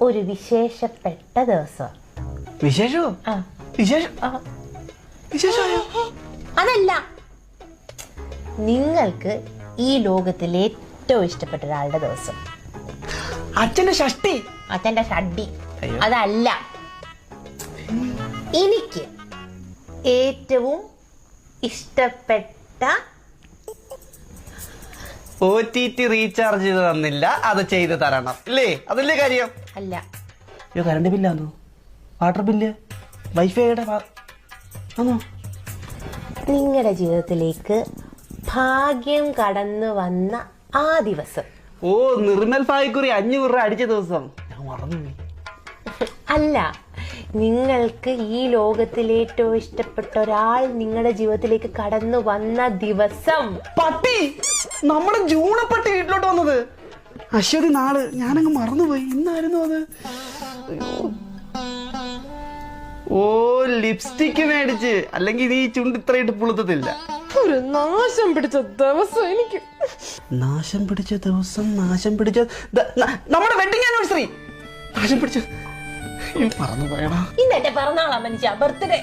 ഒരു വിശേഷപ്പെട്ട ദിവസം. വിശേഷോ? ആ. വിശേഷം? വിശേഷമായോ? അതല്ല. നിങ്ങൾക്ക് ഈ ലോകത്തിൽ ഏറ്റവും ഇഷ്ടപ്പെട്ട ഒരാളുടെ ദിവസം. അച്ഛന്റെ ഷഷ്ടി. അച്ഛന്റെ ഷഡ്ഡി. അയ്യോ. അതല്ല. എനിക്ക് ഏറ്റവും ഇഷ്ടപ്പെട്ട ഒ ടി ടി റീചാർജ് ചെയ്ത് തന്നില്ല. അത് ചെയ്ത് തരണം. അല്ലേ അതല്ലേ കാര്യം? അല്ല. അയ്യോ കറണ്ട് ബില്ലാന്നോ വാട്ടർ ബില്ല് വൈഫൈയുടെ ആണോ നിങ്ങളുടെ ജീവിതത്തിലേക്ക് ഭാഗ്യം കടന്നു വന്ന ആ ദിവസം. ഓ നിർമ്മൽ ഫായ്ക്കുറി അഞ്ഞൂറ് രൂപ അടിച്ച ദിവസം. ഞാൻ മറന്നുപോയി അല്ല നിങ്ങൾക്ക് ഈ ലോകത്തിലെ ഏറ്റവും ഇഷ്ടപ്പെട്ട ഒരാൾ നിങ്ങളുടെ ജീവിതത്തിലേക്ക് കടന്നു വന്ന ദിവസം. പട്ടി! നമ്മുടെ ജൂണപ്പട്ടി വീട്ടിലോട്ട് വന്നത്. അശ്വതി നാൾ. ഞാനങ്ങ് മറന്നുപോയി. ഇന്നായിരുന്നു അത്. ഓ ലിപ്സ്റ്റിക് മേടിച്ച്. അല്ലെങ്കിൽ നീ ചുണ്ട് ഇത്രയിട്ട് പുളുത്തത്തില്ല. ഒരു നാശം പിടിച്ച ദിവസം എനിക്ക്. നാശം പിടിച്ച ദിവസം നാശം പിടിച്ച നമ്മുടെ വെഡിങ് ആനിവേഴ്സറി നാശം പിടിച്ച അയ്യോ, മറന്നുപോയടാ. ഇന്നെന്റെ പിറന്നാളാ മനുഷ്യ ബർത്ത്ഡേ